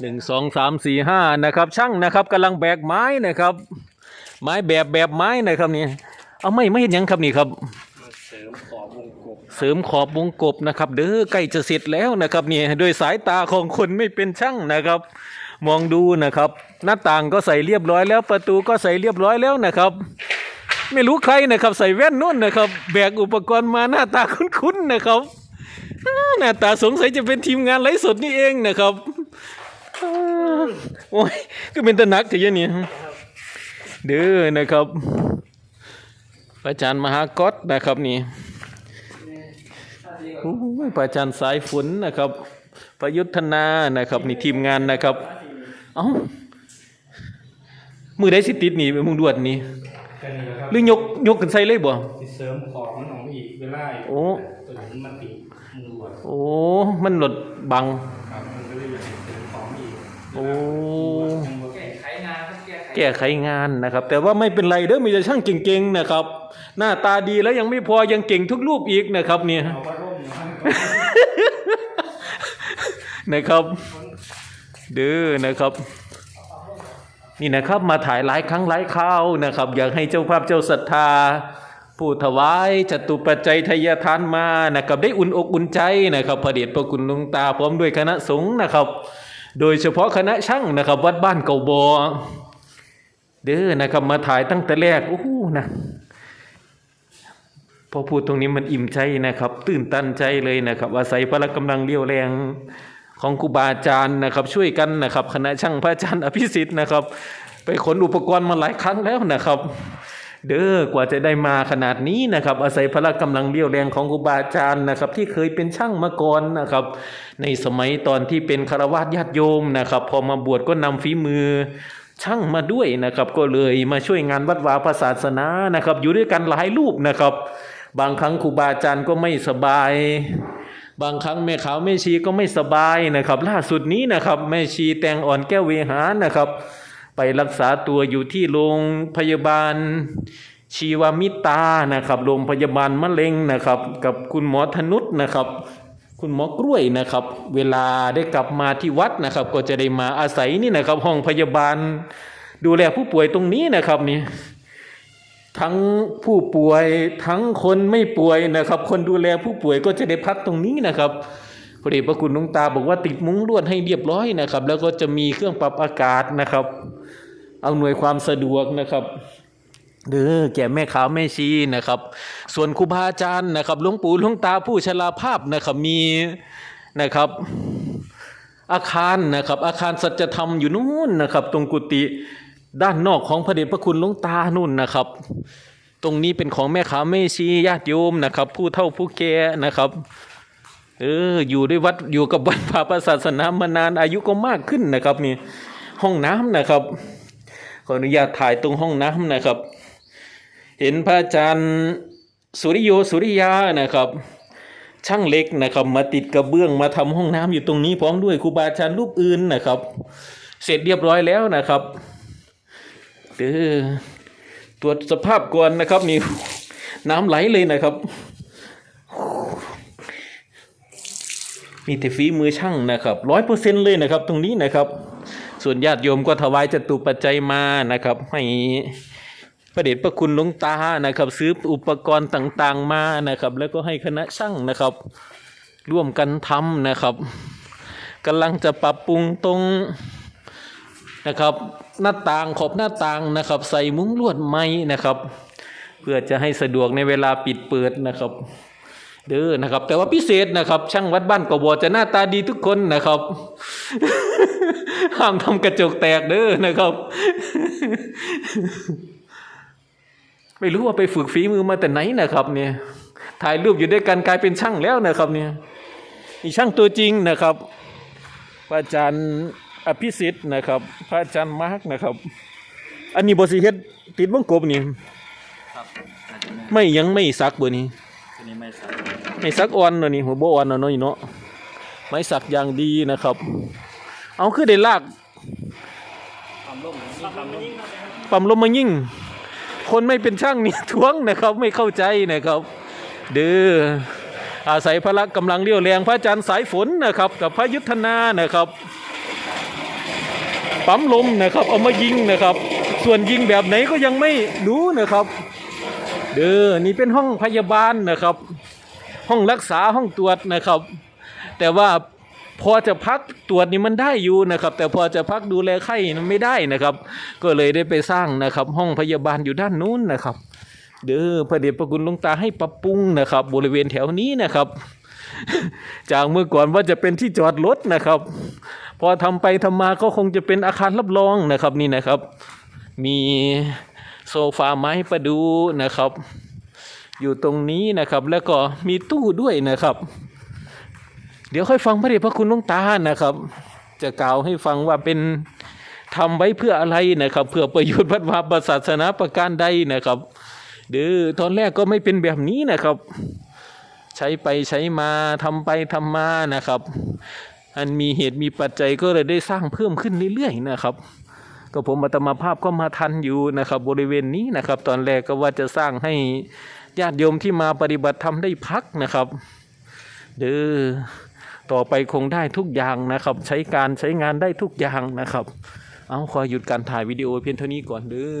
หนึ่งสองสามสี่ห้านะครับช่างนะครับกำลังแบกไม้นะครับ ไม้แบบแบบไม้นะครับนี่เอาไม่ไม่เห็นยังครับนี่ครับมาเสริมขอบวงกบเสริมขอบวงกบนะครับ เด้อใกล้จะเสร็จแล้วนะครับนี่โดยสายตาของคนไม่เป็นช่างนะครับ มองดูนะครับ หน้าต่างก็ใส่เรียบร้อยแล้ว ประตูก็ใส่เรียบร้อยแล้วนะครับ ไม่รู้ใครนะครับ ใส่แว่นนู่นนะครับ แบกอุปกรณ์มาหน้าตาคุ้นๆนะครับอ่าหน้าตาสงสัยจะเป็นทีมงานไลฟ์สดนี่เองนะครับอ่า โอ้ยก็เป็นตะหนักทีนี้เด้อนะครับพระอาจารย์มหากตนะครับนี่โอ้ยพระอาจารย์สายฝนนะครับประยุทธนานะครับนี่ทีมงานนะครับ เอ้ามือได้สิติดนี่มึงดวดนี่แค่นี้แหละครับหรือยกยกกันใส่เลยบ่ที่เสริมขอบมันออกมาอีกเวลาโอ้ตัวนี้มันติดมือหวดโอ้มันหลดบัง โอ้ยแก้ไขงานครับแก้ไขงานนะครับ แต่ว่าไม่เป็นไรเด้อมีแต่ช่างเก่งๆนะครับ หน้าตาดีแล้วยังไม่พอยังเก่งทุกรูปอีกนะครับ เนี่ยเอาว่าร่มอยู่ข้างนะครับ เด้อนะครับ นี่นะครับมาถ่ายหลายครั้งหลายคราวนะครับ อยากให้เจ้าภาพเจ้าศรัทธา ผู้ถวายจตุปัจจัยทายทานมานะครับ ได้อุ่นอกอุ่นใจนะครับพระเดชพระคุณหลวงตาพร้อมด้วยคณะสงฆ์นะครับ โดยเฉพาะคณะช่างนะครับ วัดบ้านเก่าบอเด้อนะครับมาถ่ายตั้งแต่แรกโอ้โหนะพอพูดตรงนี้มันอิ่มใจนะครับ ตื่นตันใจเลยนะครับ อาศัยพละกำลังเรี่ยวแรงของครูบาอาจารย์นะครับ ช่วยกันนะครับ คณะช่างพระอาจารย์อภิสิทธิ์นะครับ ไปขนอุปกรณ์มาหลายครั้งแล้วนะครับ เด้อกว่าจะได้มาขนาดนี้นะครับ อาศัยพละกำลังเรี่ยวแรงของครูบาอาจารย์นะครับ ที่เคยเป็นช่างมาก่อนนะครับ ในสมัยตอนที่เป็นคารวาสญาติโยมนะครับ พอมาบวชก็นำฝีมือช่างมาด้วยนะครับ ก็เลยมาช่วยงานวัดวาศาสนานะครับ อยู่ด้วยกันหลายรูปนะครับ บางครั้งครูบาอาจารย์ก็ไม่สบายบางครั้งแม่ขาวแม่ชีก็ไม่สบายนะครับ ล่าสุดนี้นะครับแม่ชีแตงอ่อนแก้วเวหานะครับ ไปรักษาตัวอยู่ที่โรงพยาบาล ชีวมิตานะครับโรงพยาบาลมะเร็งนะครับ กับคุณหมอธนุษนะครับ คุณหมอกล้วยนะครับ เวลาได้กลับมาที่วัดนะครับ ก็จะได้มาอาศัยนี่นะครับ ห้องพยาบาล ดูแลผู้ป่วยตรงนี้นะครับนี่ทั้งผู้ป่วยทั้งคนไม่ป่วยนะครับ คนดูแลผู้ป่วยก็จะได้พักตรงนี้นะครับพระเดชพระคุณหลวงตาบอกว่าติดมุ้งลวดให้เรียบร้อยนะครับ แล้วก็จะมีเครื่องปรับอากาศนะครับ อาหน่วยความสะดวกนะครับเด้อแก่แม่ขาวแม่ชีนะครับ ส่วนครูบาอาจารย์นะครับหลวงปู่หลวงตาผู้ชราภาพนะครับมีนะครับอาคารนะครับ อาคารสัจธรรมอยู่นู่นนะครับ ตรงกุฏิด้านนอกของพระเดชพระคุณหลวงตานู่นนะครับ ตรงนี้เป็นของแม่ขาวแม่ชีญาติโยมนะครับ ผู้เฒ่าผู้แก่นะครับเอออยู่ด้วยวัดอยู่กับวัดพระประศาสนามานานอายุก็มากขึ้นนะครับนี่ห้องน้ำนะครับ ขออนุญาตถ่ายตรงห้องน้ำนะครับ เห็นพระอาจารย์สุริโยสุริยานะครับ ช่างเล็กนะครับ มาติดกระเบื้องมาทำห้องน้ำอยู่ตรงนี้พร้อมด้วยครูบาอาจารย์รูปอื่นนะครับ เสร็จเรียบร้อยแล้วนะครับเด้อตรวจสภาพก่อนนะครับนี่น้ำไหลเลยนะครับ มีแต่ฝีมือช่างนะครับร้อยเปอร์เซ็นเลยนะครับ ตรงนี้นะครับ ส่วนญาติโยมก็ถวายจตุปัจจัยมานะครับให้พระเดชพระคุณหลวงตานะครับ ซื้ออุปกรณ์ต่างๆมานะครับ แล้วก็ให้คณะช่างนะครับ ร่วมกันทำนะครับกำลังจะปรับปรุงตรงนะครับ หน้าต่างขอบหน้าต่างนะครับ ใส่มุ้งลวดไม้นะครับ เพื่อจะให้สะดวกในเวลาปิดเปิดนะครับ เด้อนะครับ แต่ว่าพิเศษนะครับ ช่างวัดบ้านกบอจะหน้าตาดีทุกคนนะครับห้ามทำกระจกแตกเด้อนะครับ ไม่รู้ว่าไปฝึกฝีมือมาแต่ไหนนะครับ เนี่ย ถ่ายรูปอยู่ด้วยกันกลายเป็นช่างแล้วนะครับ เนี่ยนี่ช่างตัวจริงนะครับพระอาจารย์อภิสิทธิ์นะครับ พระอาจารย์มาร์กนะครับ อันนี้บสิเฮ็ดติดวงกบนี่ครับอาจจะไม่ไม่ยังไม่ซักเบอร์นี้ตัวนี้ ไม่สักไม่ซักอ่อนเนาะนี่หัวโบอ่อนเนาะนี่เนาะไม้สักอย่างดีนะครับ เอาคือได้ลากปั๊มลมมายิ่ง คนไม่เป็นช่างนี่ท้วงนะครับ ไม่เข้าใจนะครับ เด้ออาศัยพละกำลังเรี่ยวแรงพระอาจารย์สายฝนนะครับ กับพระยุทธนานะครับปั๊มลมนะครับ เอามายิงนะครับ ส่วนยิงแบบไหนก็ยังไม่รู้นะครับ เด้อนี่เป็นห้องพยาบาลนะครับ ห้องรักษาห้องตรวจนะครับ แต่ว่าพอจะพักตรวจนี่มันได้อยู่นะครับ แต่พอจะพักดูแลไข้มันไม่ได้นะครับ ก็เลยได้ไปสร้างนะครับ ห้องพยาบาลอยู่ด้านนู้นนะครับ เด้อพระเดชพระคุณหลวงตาให้ปรับปรุงนะครับ บริเวณแถวนี้นะครับ จากเมื่อก่อนว่าจะเป็นที่จอดรถนะครับ พอทำไปทำมาก็คงจะเป็นอาคารรับรองนะครับนี่นะครับ มีโซฟาไม้ประดูนะครับ อยู่ตรงนี้นะครับ แล้วก็มีตู้ด้วยนะครับ เดี๋ยวค่อยฟังพระเดชพระคุณหลวงตานะครับ จะกล่าวให้ฟังว่าเป็นทำไว้เพื่ออะไรนะครับ เพื่อประโยชน์พัฒนาศาสนาประการใดนะครับเดือตอนแรกก็ไม่เป็นแบบนี้นะครับ ใช้ไปใช้มาทำไปทำมานะครับ อันมีเหตุมีปัจจัยก็เลยได้สร้างเพิ่มขึ้นเรื่อยๆนะครับ ก็ผมอัตมาภาพก็มาทันอยู่นะครับ บริเวณนี้นะครับ ตอนแรกก็ว่าจะสร้างให้ ญาติโยมที่มาปฏิบัติธรรมได้พักนะครับเด้อต่อไปคงได้ทุกอย่างนะครับ ใช้การใช้งานได้ทุกอย่างนะครับ เอาขอหยุดการถ่ายวิดีโอเพียงเท่านี้ก่อนเด้อ